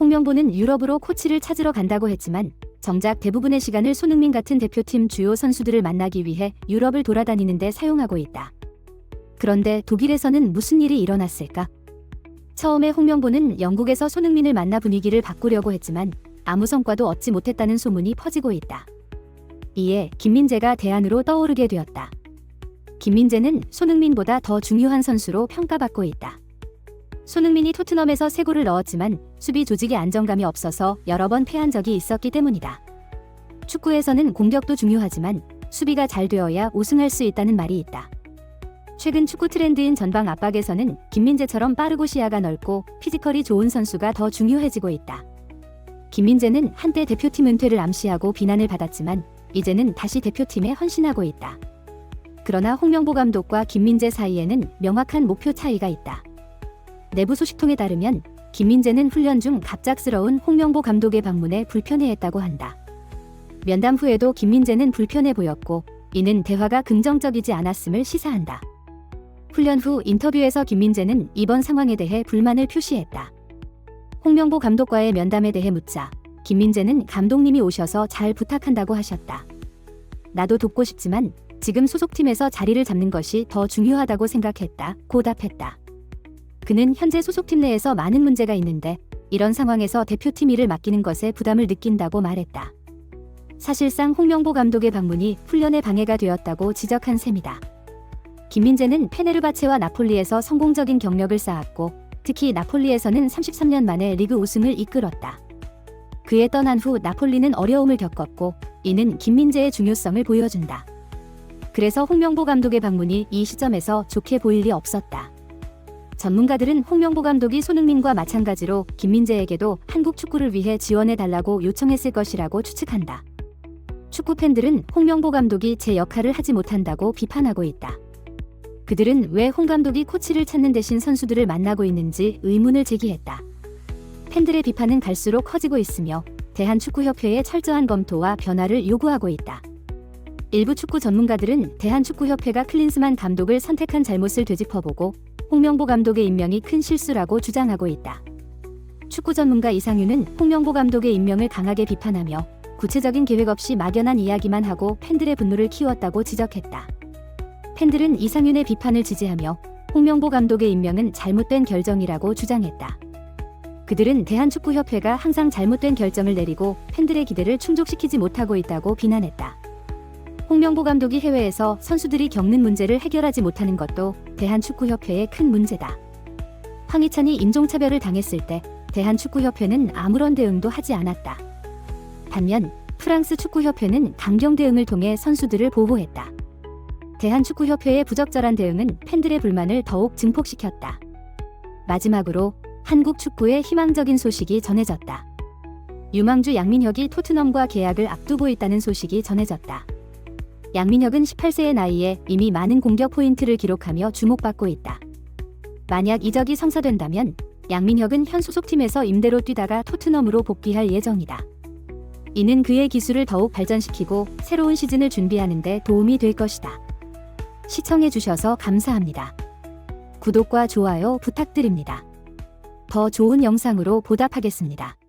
홍명보는 유럽으로 코치를 찾으러 간다고 했지만 정작 대부분의 시간을 손흥민 같은 대표팀 주요 선수들을 만나기 위해 유럽을 돌아다니는데 사용하고 있다. 그런데 독일에서는 무슨 일이 일어났을까? 처음에 홍명보는 영국에서 손흥민을 만나 분위기를 바꾸려고 했지만 아무 성과도 얻지 못했다는 소문이 퍼지고 있다. 이에 김민재가 대안으로 떠오르게 되었다. 김민재는 손흥민보다 더 중요한 선수로 평가받고 있다. 손흥민이 토트넘에서 세 골을 넣었지만 수비 조직의 안정감이 없어서 여러 번 패한 적이 있었기 때문이다. 축구에서는 공격도 중요하지만 수비가 잘 되어야 우승할 수 있다는 말이 있다. 최근 축구 트렌드인 전방 압박에서는 김민재처럼 빠르고 시야가 넓고 피지컬이 좋은 선수가 더 중요해지고 있다. 김민재는 한때 대표팀 은퇴를 암시하고 비난을 받았지만 이제는 다시 대표팀에 헌신하고 있다. 그러나 홍명보 감독과 김민재 사이에는 명확한 목표 차이가 있다. 내부 소식통에 따르면 김민재는 훈련 중 갑작스러운 홍명보 감독의 방문에 불편해했다고 한다. 면담 후에도 김민재는 불편해 보였고 이는 대화가 긍정적이지 않았음을 시사한다. 훈련 후 인터뷰에서 김민재는 이번 상황에 대해 불만을 표시했다. 홍명보 감독과의 면담에 대해 묻자 김민재는 감독님이 오셔서 잘 부탁한다고 하셨다. 나도 돕고 싶지만 지금 소속팀에서 자리를 잡는 것이 더 중요하다고 생각했다. 고 답했다. 그는 현재 소속팀 내에서 많은 문제가 있는데 이런 상황에서 대표팀 일을 맡기는 것에 부담을 느낀다고 말했다. 사실상 홍명보 감독의 방문이 훈련에 방해가 되었다고 지적한 셈이다. 김민재는 페네르바체와 나폴리에서 성공적인 경력을 쌓았고 특히 나폴리에서는 33년 만에 리그 우승을 이끌었다. 그에 떠난 후 나폴리는 어려움을 겪었고 이는 김민재의 중요성을 보여준다. 그래서 홍명보 감독의 방문이 이 시점에서 좋게 보일 리 없었다. 전문가들은 홍명보 감독이 손흥민과 마찬가지로 김민재에게도 한국 축구를 위해 지원해 달라고 요청했을 것이라고 추측한다. 축구 팬들은 홍명보 감독이 제 역할을 하지 못한다고 비판하고 있다. 그들은 왜 홍 감독이 코치를 찾는 대신 선수들을 만나고 있는지 의문을 제기했다. 팬들의 비판은 갈수록 커지고 있으며 대한축구협회의 철저한 검토와 변화를 요구하고 있다. 일부 축구 전문가들은 대한축구협회가 클린스만 감독을 선택한 잘못을 되짚어보고 홍명보 감독의 임명이 큰 실수라고 주장하고 있다. 축구 전문가 이상윤은 홍명보 감독의 임명을 강하게 비판하며 구체적인 계획 없이 막연한 이야기만 하고 팬들의 분노를 키웠다고 지적했다. 팬들은 이상윤의 비판을 지지하며 홍명보 감독의 임명은 잘못된 결정이라고 주장했다. 그들은 대한축구협회가 항상 잘못된 결정을 내리고 팬들의 기대를 충족시키지 못하고 있다고 비난했다. 홍명보 감독이 해외에서 선수들이 겪는 문제를 해결하지 못하는 것도 대한축구협회의 큰 문제다. 황희찬이 인종차별을 당했을 때 대한축구협회는 아무런 대응도 하지 않았다. 반면 프랑스 축구협회는 강경 대응을 통해 선수들을 보호했다. 대한축구협회의 부적절한 대응은 팬들의 불만을 더욱 증폭시켰다. 마지막으로 한국 축구의 희망적인 소식이 전해졌다. 유망주 양민혁이 토트넘과 계약을 앞두고 있다는 소식이 전해졌다. 양민혁은 18세의 나이에 이미 많은 공격 포인트를 기록하며 주목받고 있다. 만약 이적이 성사된다면 양민혁은 현 소속팀에서 임대로 뛰다가 토트넘으로 복귀할 예정이다. 이는 그의 기술을 더욱 발전시키고 새로운 시즌을 준비하는 데 도움이 될 것이다. 시청해 주셔서 감사합니다. 구독과 좋아요 부탁드립니다. 더 좋은 영상으로 보답하겠습니다.